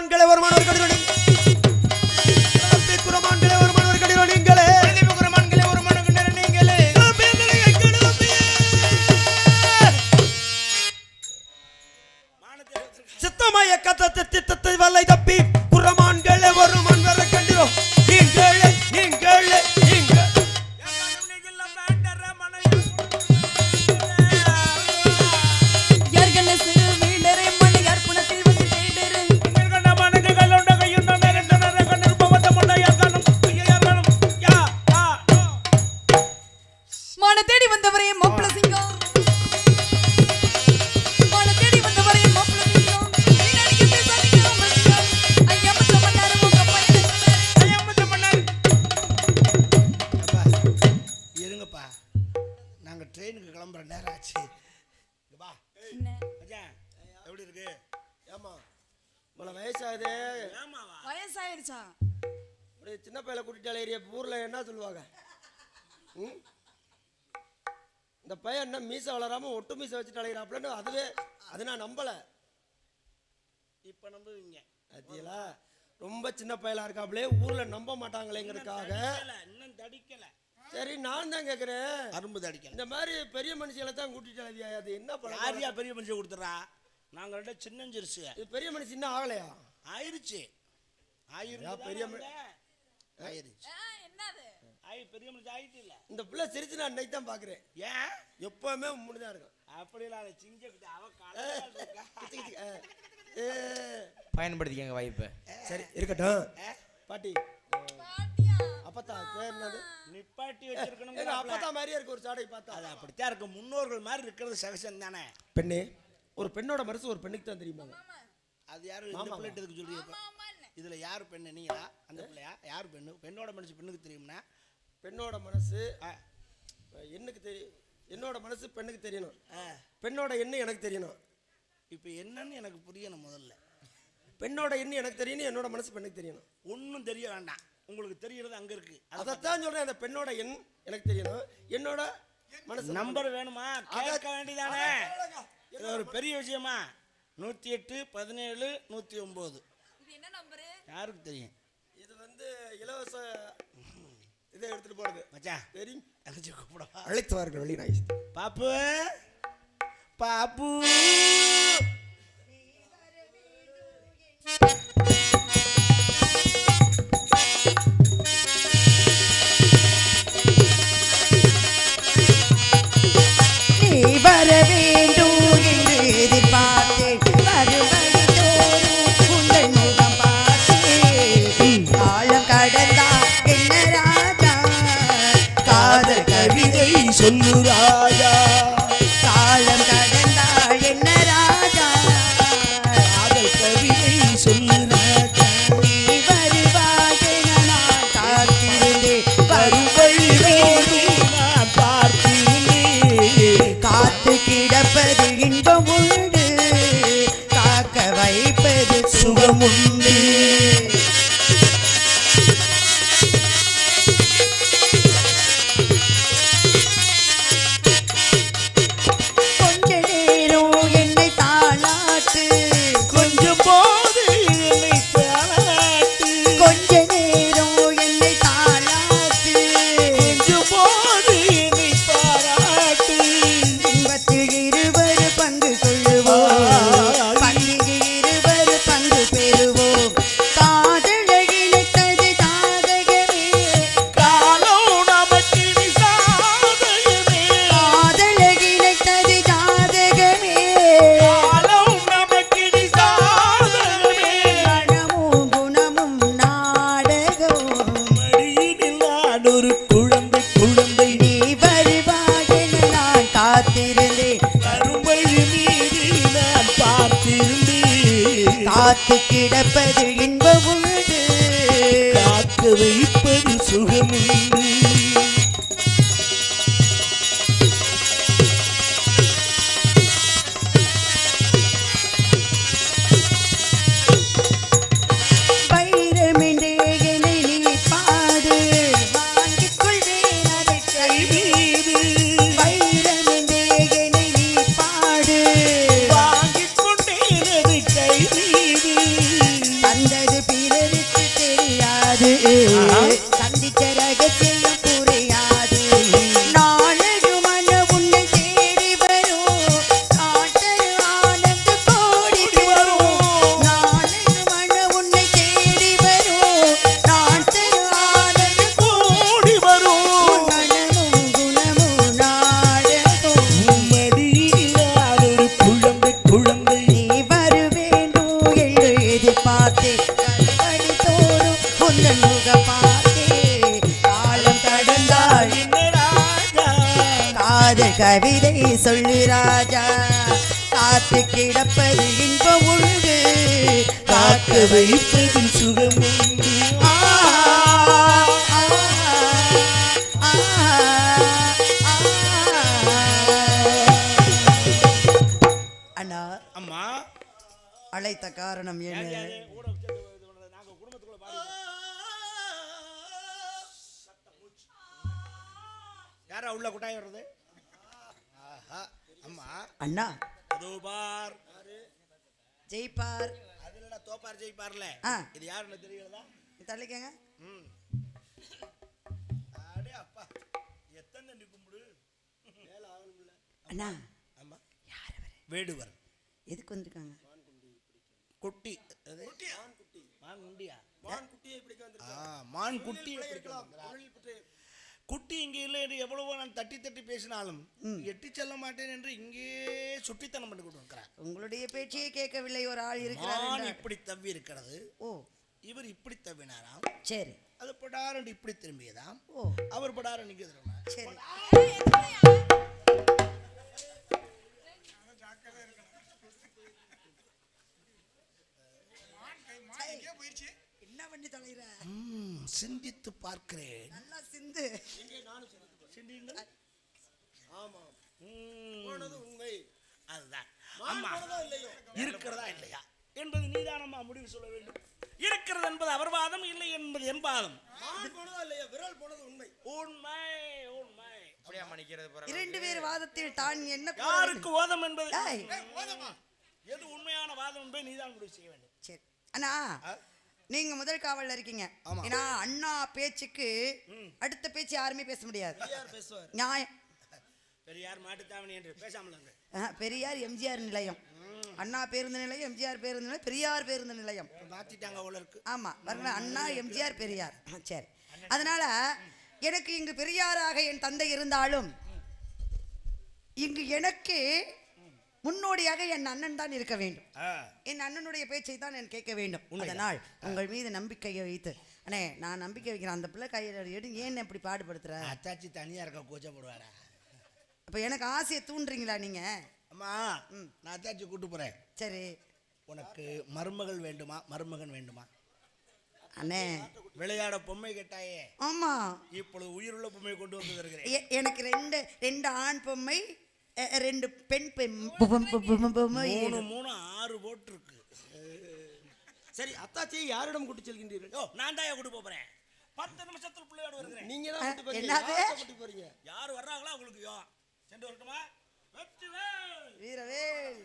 ஒரு கடிதம் குரமான்களே ஒரு நீங்களே. குரமான்களே ஒரு நீங்களே. சித்தமய கத்தத்தை சின்ன பையல கூட்டிட்டு ஏரியா ஊர்ல என்ன சொல்லுவாங்க? ம்? இந்த பையன் என்ன மீச வளராம ஒட்டு மீச வச்சுட்டு அலைகிறாப்லன்னு அதுவே அது நான் நம்பல. இப்ப நம்புவீங்க. பாத்தீங்களா? ரொம்ப சின்ன பயலா இருக்காப்லே ஊர்ல நம்ப மாட்டாங்களேங்கிறதுக்காக. இன்னும் தடிக்கல சரி நான் தான் கேக்குறேன். அரும்பு தடிக்கல. இந்த மாதிரி பெரிய மனுஷிகளை தான் கூட்டிட்டு அலைவியா? அது என்ன பழக்கம்? யாரியா பெரிய மனுஷன் கொடுத்துறா நாங்க ரெண்டு சின்னஞ்சிருச்சு இது பெரிய மனுஷன் இன்னும் ஆகலையா? ஆயிருச்சு. ஆயிரம் பெரிய ம- ஆயிருச்சு என்னது? ஆயி பெரிய மனுஷன் ஆயிட்டு இல்ல இந்த பிள்ளை சிரிச்சு நான் இன்னைக்கு தான் பாக்குறேன். ஏன்? எப்பவுமே உம்முன்னு தான் இருக்கும். அப்படிலாம் இல்ல, சிங்க குட்டி, அவ ஏ, கலரா இருக்கா. கிச்சு, கிச்சு, ஏ, ஏ. பயன்படுத்திக்கங்க வாய்ப்பை. சரி இருக்கட்டும். பாட்டி. அப்பத்தா பேர் என்னது? நிப்பாட்டி வச்சிருக்கணும் அப்பத்தா மாதிரியே இருக்கு ஒரு சாடை பார்த்தா. அது அப்படித்தான் இருக்கு முன்னோர்கள் மாதிரி இருக்கிறது சகசம் தானே? பெண்ணே ஒரு பெண்ணோட மனசு ஒரு பெண்ணுக்கு தான் தெரியுமா? அது யாரு? இந்த மாமாவா? பிள்ளைட்டு எதுக்கு சொல்றீங்க? இதுல யாரு பெண்ணு? நீங்களா? அந்த பிள்ளையா? யார் பெண்ணு? பெண்ணோட மனசு பெண்ணுக்கு தெரியும்னா? பெண்ணோட மனசு ஆ, என்னக்கு தெரியும் என்னோட மனசு பெண்ணுக்கு தெரியணும். பெண்ணோட எண்ணம் எனக்கு தெரியணும். இப்ப என்னன்னு எனக்கு புரியணும் முதல்ல. பெண்ணோட எண்ணம் எனக்கு தெரியணும் என்னோட மனசு பெண்ணுக்கு தெரியணும். ஒன்றும் தெரிய வேண்டாம். உங்களுக்கு தெரியறது அங்க இருக்கு. அதை அதைத்தான் சொல்றேன் அந்த பெண்ணோட எண் எனக்கு தெரியணும். என்னோட மனசு நம்பர் வேணுமா? கேட்க வேண்டியதானே? இது ஒரு பெரிய விஷயமா? நூத்தி எட்டு பதினேழு என்ன நம்பரு யாருக்கு தெரியும்? இது வந்து இலவச இதை எடுத்துட்டு போறது. மச்சான். தெரியும்? தங்கச்சி கூப்பிடவா? அழைத்து வார்கள் வெளி நாய் பாப்பு. பாப்பு. சொல்லு ராஜா. காலம் கடந்தா என்ன ராஜா? காதல் கவிதை சொல்லு ராஜா. வருவாயென நான் காத்திருந்தேன் வரும் வழி வேண்டி நான் பார்த்திருந்தேன் காத்து கிடப்பது இன்பம் உண்டு காக்க வைப்பது சுகம் காத்து கிடப்பது இன்பமுண்டு காத்து வைப்பது சுகமுண்டு கவிதை சொல்லு ராஜா. காத்து கிடப்பது இன்ப உண்டு. காக்க வைப்பதில் சுகம் உண்டு. அண்ணா அம்மா. அழைத்த காரணம் என்ன? யாரு உள்ள குட்டாய் வர்றது? ஆஹா அம்மா அண்ணா. அதோ பார் ஜெயிப்பார். அதுல தோப்பார் ஜெயிப்பார்ல. ஆ. இது யாருன்னு தெரியுறதா தள்ளிக்கங்க. ம். அடே அப்பா. எத்தனை தண்ணி கும்பிடு? அண்ணா. ஆமா வேடுவர். எதுக்கு வந்திருக்காங்க? குட்டி. அது? மான் குட்டியா மான் குட்டியை பிடிக்க வந்து ஆ மான் குட்டி குட்டி இங்கே இல்லை என்று எவ்வளவோ நான் தட்டி தட்டி பேசினாலும் எட்டி செல்ல மாட்டேன் என்று இங்கே சுட்டித்தனம் பண்ணி கொண்டிருக்கிறார் உங்களுடைய பேச்சையே கேட்கவில்லை ஒரு ஆள் இருக்கிறார். இப்படி தவ்வி இருக்கிறது. ஓ. இவர் இப்படி தவ்வினாராம். சரி. அது படாரண்டு இப்படி திரும்பியதாம். ஓ. அவர் படாரண்டு இங்கே திரும்பினார். சரி. என்ன பண்ணி தொலைற ம், சிந்தித்து பார்க்கிறேன். நல்லா சிந்து. சிந்தியுங்கள். ஆமா ம், போனது உண்மை. அதுதான். மான் அம்மா போனதோ இல்லையோ? இருக்கிறதா இல்லையா? என்பது நீதானம்மா முடிவு சொல்ல வேண்டும். இருக்கிறது என்பது அவர் வாதம் இல்லை என்பது என் வாதம். மான் போனதோ இல்லையோ? விரல் போனது உண்மை. உண்மை உண்மை அப்படியே மணிக்கிறது இரண்டு பேர் வாதத்தில் தான் என்ன யாருக்கு ஓதம் என்பது? எது உண்மையான வாதம் என்பதை நீதான் முடிவு செய்ய வேண்டும். சரி. அண்ணா நீங்க முதல் காவல்ல இருக்கீங்க. ஏன்னா அண்ணா பேச்சுக்கு அடுத்த பேச்சு யாருமே பேச முடியாது. நியாயம் பெரியார் மாட்டுத்தாவணி என்று பேசாமல் இருங்க. ஆஹ், பெரியார் எம்ஜிஆர் நிலையம். அண்ணா பேருந்து நிலையம் எம்ஜிஆர் பேருந்து நிலையம் பெரியார் பேருந்து நிலையம். மாத்திட்டாங்க இருக்கு. ஆமா. பாருங்களேன் அண்ணா எம்ஜிஆர் பெரியார். சரி. அதனால எனக்கு இங்கு பெரியாராக என் தந்தை இருந்தாலும் இங்கு எனக்கு முன்னோடியாக என் அண்ணன் தான் இருக்க வேண்டும். என் அண்ணனுடைய பேச்சை தான் நான் கேட்க வேண்டும். அதனால் உங்கள் மீது நம்பிக்கையை வைத்து அண்ணே நான் நம்பிக்கை வைக்கிறேன். அந்த பிள்ளை கையில் எடு ஏன் இப்படி பாடுபடுத்துற? அத்தாச்சி தனியா இருக்க கூச்சப்படுவாரா அப்போ எனக்கு ஆசையை தூண்டுறீங்களா நீங்க? அம்மா நான் அத்தாச்சி கூட்டு போறேன். சரி. உனக்கு மருமகள் வேண்டுமா? மருமகன் வேண்டுமா? அண்ணே. விளையாட பொம்மை கேட்டாயே. ஆமா. இப்பொழுது உயிருள்ள பொம்மை கொண்டு வந்து எனக்கு ரெண்டு ரெண்டு ஆண் பொம்மை ரெண்டு பெண் பெண் மூணு மூணு ஆறு போட்டு இருக்கு சரி அத்தாச்சியை யாரிடம் கூட்டி செல்கின்றீர்கள்? யோ நான் தான் கூட்டு போறேன். பத்து நிமிஷத்துல பிள்ளையோட வருகிறேன். நீங்க தான் கூட்டி போறீங்க. யார் வர்றாங்களோ அவங்களுக்கு யோ. சென்று வரட்டுமா? வெற்றிவேல் வீரவேல்.